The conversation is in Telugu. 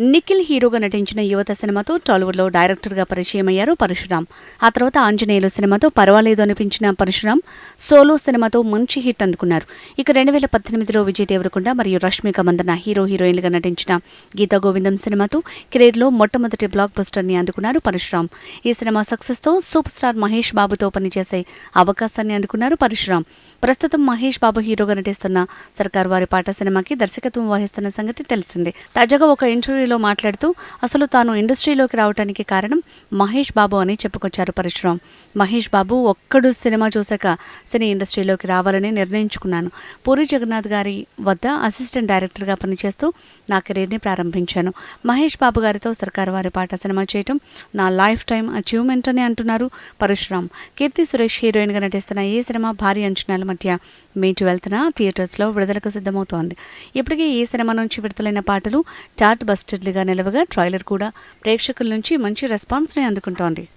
నిఖిల్ హీరోగా నటించిన యువత సినిమాతో టాలీవుడ్లో డైరెక్టర్గా పరిచయం అయ్యారు పరశురామ్. ఆ తర్వాత ఆంజనేయులు సినిమాతో పర్వాలేదు అనిపించిన పరశురామ్ సోలో సినిమాతో మంచి హిట్ అందుకున్నారు. ఇక రెండు వేల పద్దెనిమిదిలో విజయ్ దేవరకొండ మరియు రష్మిక మందన హీరో హీరోయిన్లుగా నటించిన గీతా గోవిందం సినిమాతో కెరీర్లో మొట్టమొదటి బ్లాక్ బస్టర్ని అందుకున్నారు పరశురామ్. ఈ సినిమా సక్సెస్తో సూపర్ స్టార్ మహేష్ బాబుతో పనిచేసే అవకాశాన్ని అందుకున్నారు పరశురామ్. ప్రస్తుతం మహేష్ బాబు హీరోగా నటిస్తున్న సర్కార్ వారి పాట సినిమాకి దర్శకత్వం వహిస్తున్న సంగతి తెలిసిందే. తాజాగా ఒక ఇంటర్వ్యూ ఇంటర్వ్యూలో మాట్లాడుతూ అసలు తాను ఇండస్ట్రీలోకి రావడానికి కారణం మహేష్ బాబు అని చెప్పుకొచ్చారు పరశురాం మహేష్ బాబు ఒక్కడు సినిమా చూశాక సినీ ఇండస్ట్రీలోకి రావాలని నిర్ణయించుకున్నాను. పూరి జగన్నాథ్ గారి వద్ద అసిస్టెంట్ డైరెక్టర్గా పనిచేస్తూ నా కెరీర్ని ప్రారంభించాను. మహేష్ బాబు గారితో సర్కారు వారి పాట సినిమా చేయటం నా లైఫ్ టైం అచీవ్మెంట్ అని అంటున్నారు పరశురాం కీర్తి సురేష్ హీరోయిన్గా నటిస్తున్న ఈ సినిమా భారీ అంచనాల మధ్య మే ట్వెల్త్న థియేటర్స్లో విడుదలకు సిద్ధమవుతోంది. ఇప్పటికే ఈ సినిమా నుంచి విడుదలైన పాటలు చార్ట్ గా నిలవగా ట్రైలర్ కూడా ప్రేక్షకుల నుంచి మంచి రెస్పాన్స్ని అందుకుంటోంది.